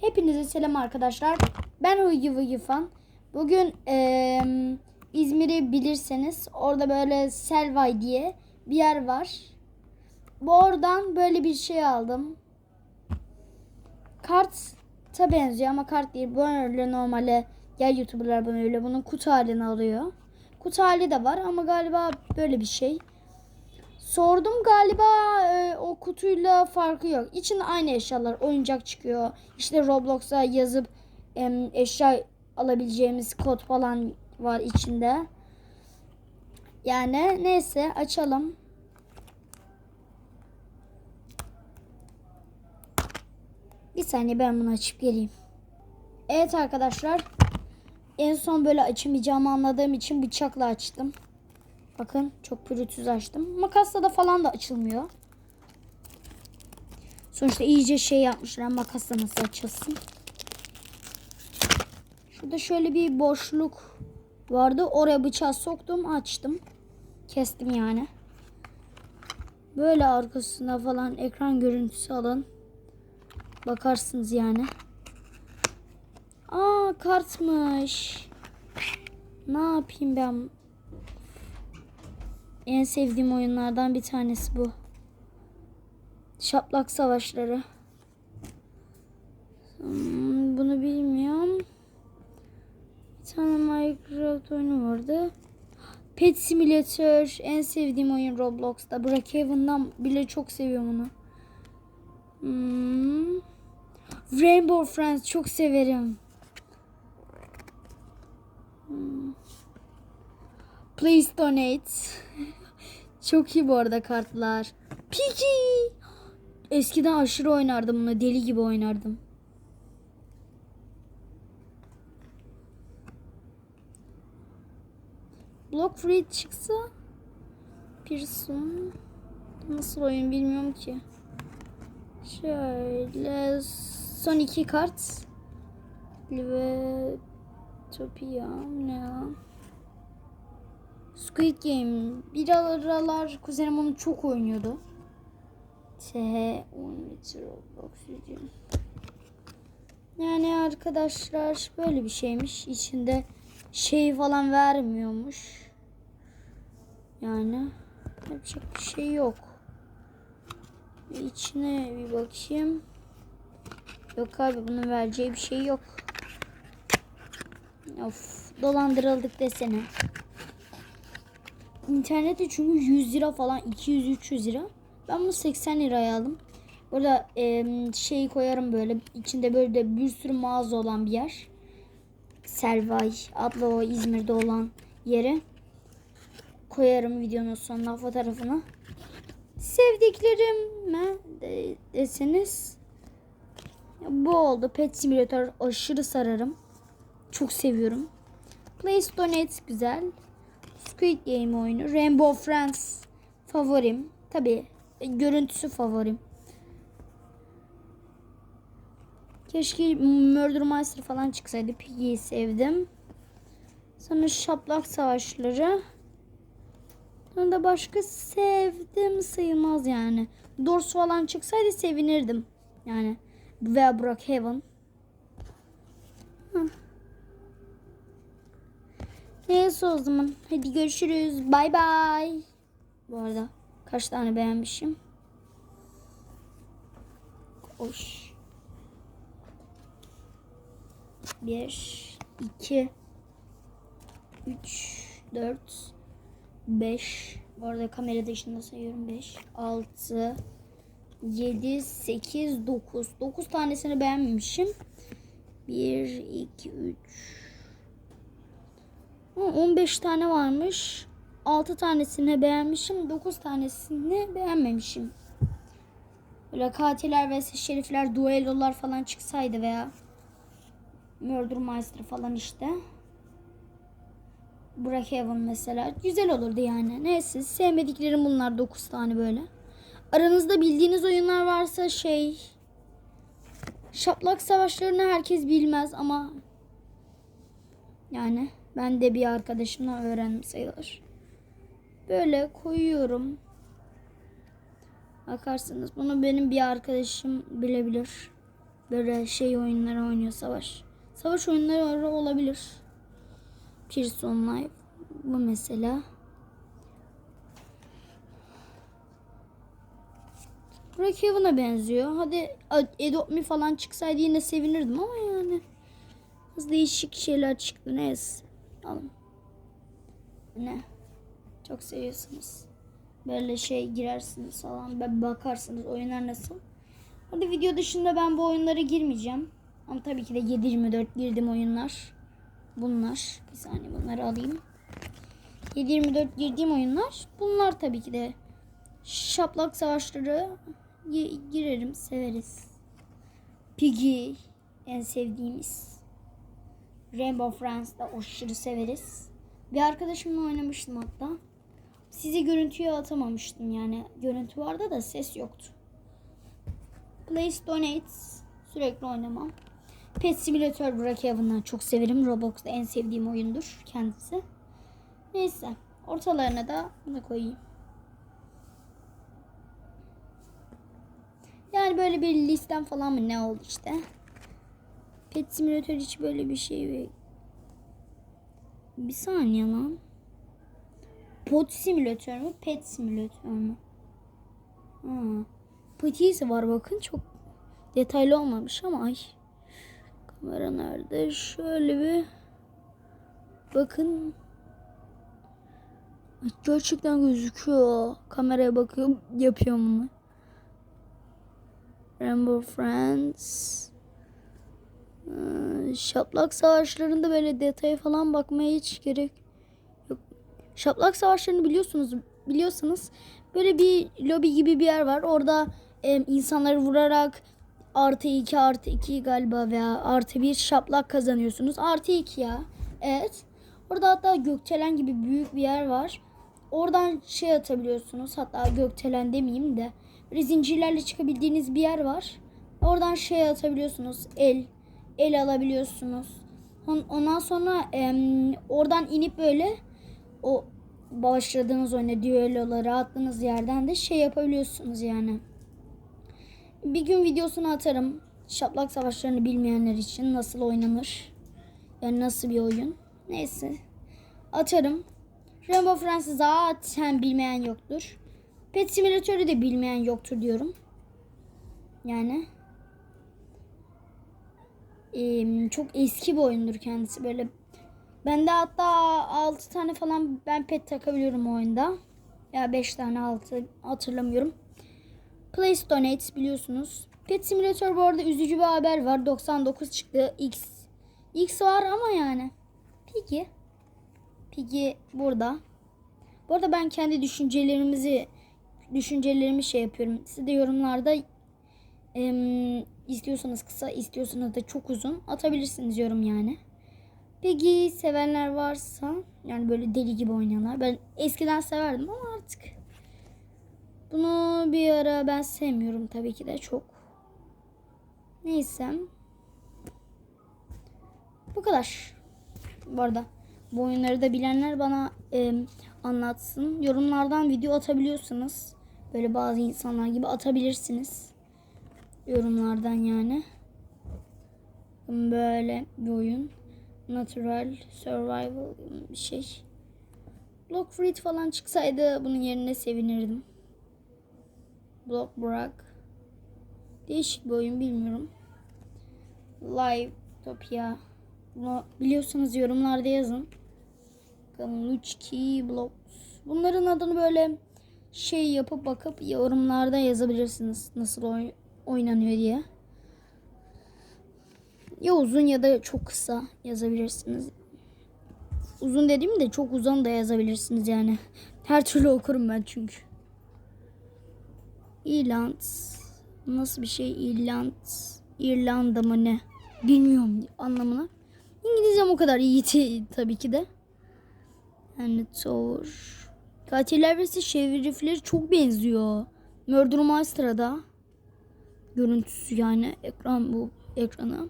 Hepinize selam arkadaşlar. Ben Huygi Huygi Fan. Bugün eee, İzmir'i bilirseniz orada böyle Selvay diye bir yer var. Bu oradan böyle bir şey aldım. Kart'a benziyor ama kart değil. Böyle normale ya YouTuber'lar bunu öyle bunun kutu halini alıyor. Kutu hali de var ama galiba böyle bir şey. Sordum galiba e, o kutuyla farkı yok. İçinde aynı eşyalar, oyuncak çıkıyor. İşte Roblox'a yazıp em, eşya alabileceğimiz kod falan var içinde. Yani neyse açalım. Bir saniye ben bunu açıp geleyim. Evet arkadaşlar. En son böyle açamayacağımı anladığım için bıçakla açtım. Bakın çok pürüzsüz açtım. Makasla da falan da açılmıyor. Sonuçta iyice şey yapmışlar. Makasla nasıl açılsın? Şurada şöyle bir boşluk vardı. Oraya bıçağı soktum açtım. Kestim yani. Böyle arkasına falan ekran görüntüsü alın. Bakarsınız yani. Aa kartmış. Ne yapayım ben? En sevdiğim oyunlardan bir tanesi bu. Şaplak savaşları. Hmm, bunu bilmiyorum. Bir tane Minecraft oyunu vardı. Pet Simulator en sevdiğim oyun Roblox'ta. Brookhaven'dan bile çok seviyorum onu. Hmm. Rainbow Friends çok severim. Hmm. Please donate. Çok iyi bu arada kartlar. Piki. Eskiden aşırı oynardım bunu. Deli gibi oynardım. Block Free çıksa Pearson nasıl oyun bilmiyorum ki. Şöyle son iki kart ve Topia ne ya? Squid Game. Bir aralar kuzenim onu çok oynuyordu. TH 10 litre Roblox video. Yani arkadaşlar böyle bir şeymiş. İçinde şey falan vermiyormuş. Yani yapacak bir şey yok. İçine bir bakayım. Yok abi bunun vereceği bir şey yok. Of dolandırıldık desene. İnternette çünkü 100 lira falan 200-300 lira. Ben bunu 80 liraya aldım. Burada e, şeyi koyarım böyle içinde böyle de bir sürü mağaza olan bir yer. Selvay adlı o İzmir'de olan yeri koyarım videonun sonuna fotoğrafını. Sevdiklerime de, deseniz bu oldu. Pet Simulator aşırı sararım. Çok seviyorum. Place Donate güzel. Squid Game oyunu. Rainbow Friends favorim. Tabi görüntüsü favorim. Keşke Murder Master falan çıksaydı. Piggy'yi sevdim. Sonra Şaplak Savaşları. Sonra da başka sevdim sayılmaz yani. Dors falan çıksaydı sevinirdim. Yani veya Brookhaven. Heh. Neyse o zaman. Hadi görüşürüz. Bay bay. Bu arada kaç tane beğenmişim. Hoş. Bir, iki, üç, dört, beş. Bu arada kamera dışında sayıyorum. Beş, altı, yedi, sekiz, dokuz. Dokuz tanesini beğenmemişim. Bir, iki, üç, 15 tane varmış. 6 tanesini beğenmişim. 9 tanesini beğenmemişim. Böyle katiller ve şerifler, duellolar falan çıksaydı veya Murder Master falan işte. Brookhaven mesela. Güzel olurdu yani. Neyse sevmediklerim bunlar 9 tane böyle. Aranızda bildiğiniz oyunlar varsa şey... Şaplak savaşlarını herkes bilmez ama... Yani ben de bir arkadaşımla öğrendim sayılır. Böyle koyuyorum. Bakarsınız bunu benim bir arkadaşım bilebilir. Böyle şey oyunları oynuyor savaş. Savaş oyunları olabilir. Pearson Life. Bu mesela. Brookhaven'a benziyor. Hadi Adopt Me falan çıksaydı yine sevinirdim ama yani. Az değişik şeyler çıktı. Neyse. Alın. Ne? Çok seviyorsunuz. Böyle şey girersiniz falan. Ben bakarsınız oyunlar nasıl. Hadi video dışında ben bu oyunlara girmeyeceğim. Ama tabii ki de 7-24 girdim oyunlar. Bunlar. Bir saniye bunları alayım. 7-24 girdiğim oyunlar. Bunlar tabii ki de. Şaplak savaşları gi- girerim severiz. Piggy en sevdiğimiz. Rainbow Friends'da aşırı severiz. Bir arkadaşımla oynamıştım hatta. Sizi görüntüye atamamıştım yani. Görüntü vardı da ses yoktu. Place Donates sürekli oynamam. Pet Simulator Brookhaven'ı çok severim. Roblox'ta en sevdiğim oyundur kendisi. Neyse. Ortalarına da bunu koyayım. Yani böyle bir listem falan mı ne oldu işte. Pet Simulator hiç böyle bir şey bir saniye lan. Pot simülatör mü? Pet simülatör mü? Ha. Patisi var bakın çok detaylı olmamış ama ay. Kamera nerede? Şöyle bir bakın. Gerçekten gözüküyor. Kameraya bakıyorum yapıyorum bunu. Rainbow Friends. Ee, Şaplak savaşlarında böyle detaya falan bakmaya hiç gerek yok. Şaplak savaşlarını biliyorsunuz biliyorsunuz. Böyle bir lobi gibi bir yer var. Orada e, insanları vurarak artı 2 artı 2 galiba veya artı 1 şaplak kazanıyorsunuz. Artı 2 ya. Evet. Orada hatta gökdelen gibi büyük bir yer var. Oradan şey atabiliyorsunuz. Hatta gökdelen demeyeyim de. Böyle zincirlerle çıkabildiğiniz bir yer var. Oradan şey atabiliyorsunuz. El. El alabiliyorsunuz. On- Ondan sonra em, oradan inip böyle o başladığınız oyuna düelloları attığınız yerden de şey yapabiliyorsunuz yani. Bir gün videosunu atarım. Şaplak savaşlarını bilmeyenler için nasıl oynanır. Yani nasıl bir oyun. Neyse. Atarım. Rainbow Friends'ı zaten bilmeyen yoktur. Pet Simulator'ı da bilmeyen yoktur diyorum. Yani. Eee, çok eski bir oyundur kendisi. Böyle Bende hatta 6 tane falan ben pet takabiliyorum o oyunda. Ya 5 tane 6 hatırlamıyorum. Place Donate biliyorsunuz. Pet Simulator bu arada üzücü bir haber var. 99 çıktı. X. X var ama yani. Piggy. Piggy burada. Bu arada ben kendi düşüncelerimizi düşüncelerimi şey yapıyorum. Siz de yorumlarda istiyorsanız kısa istiyorsanız da çok uzun atabilirsiniz yorum yani. Peki sevenler varsa yani böyle deli gibi oynayanlar. Ben eskiden severdim ama artık bunu bir ara ben sevmiyorum tabii ki de çok. Neyse. Bu kadar. Bu arada bu oyunları da bilenler bana e, anlatsın. Yorumlardan video atabiliyorsunuz. Böyle bazı insanlar gibi atabilirsiniz. Yorumlardan yani. Böyle bir oyun. Natural Survival bir şey. Block Fruit falan çıksaydı bunun yerine sevinirdim. Block Brock. Değişik bir oyun bilmiyorum. Live Topia. Bunu biliyorsanız yorumlarda yazın. Bakalım Luchki Blocks. Bunların adını böyle şey yapıp bakıp yorumlarda yazabilirsiniz. Nasıl oy- oynanıyor diye. Ya uzun ya da çok kısa yazabilirsiniz. Uzun dediğim de çok uzun da yazabilirsiniz yani. Her türlü okurum ben çünkü. İrland. Nasıl bir şey İrland? İrlanda mı ne? Bilmiyorum anlamını. İngilizcem o kadar iyi tabii ki de. Yani Tower. Katiller vs. Şerifleri çok benziyor. Murder Master'a Görüntüsü yani ekran bu ekranı.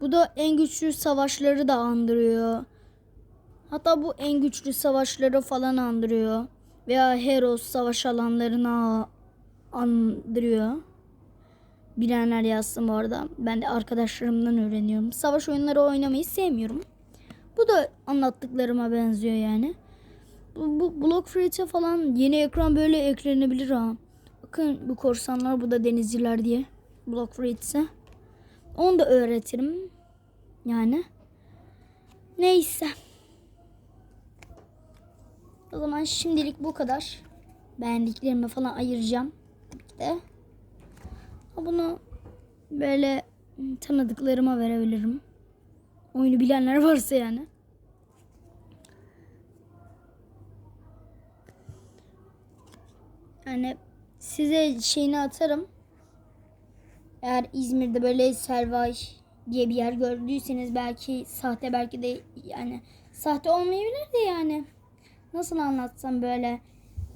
Bu da en güçlü savaşları da andırıyor. Hatta bu en güçlü savaşları falan andırıyor. Veya Heroes savaş alanlarına andırıyor. bilenler yazsın bu arada. Ben de arkadaşlarımdan öğreniyorum. Savaş oyunları oynamayı sevmiyorum. Bu da anlattıklarıma benziyor yani. Bu, bu Block Free'e falan yeni ekran böyle eklenebilir ha. Bakın bu korsanlar bu da denizciler diye. Block Free'e. Onu da öğretirim. Yani. Neyse. O zaman şimdilik bu kadar. Beğendiklerimi falan ayıracağım. De. Bunu böyle tanıdıklarıma verebilirim. Oyunu bilenler varsa yani. Yani size şeyini atarım. Eğer İzmir'de böyle Servay diye bir yer gördüyseniz belki sahte belki de yani sahte olmayabilir de yani. Nasıl anlatsam böyle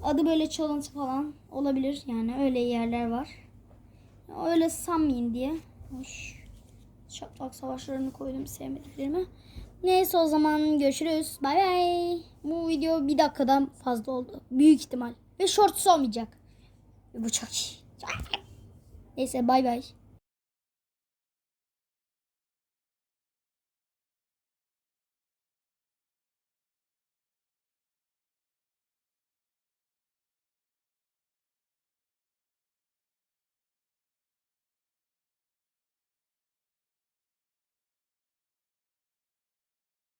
adı böyle çalıntı falan olabilir yani öyle yerler var. Öyle sanmayın diye. Hoş. Şaplak savaşlarını koydum sevmediklerime. Neyse o zaman görüşürüz. Bay bay. Bu video bir dakikadan fazla oldu. Büyük ihtimal. Ve shorts olmayacak. İyi. Neyse bay bay.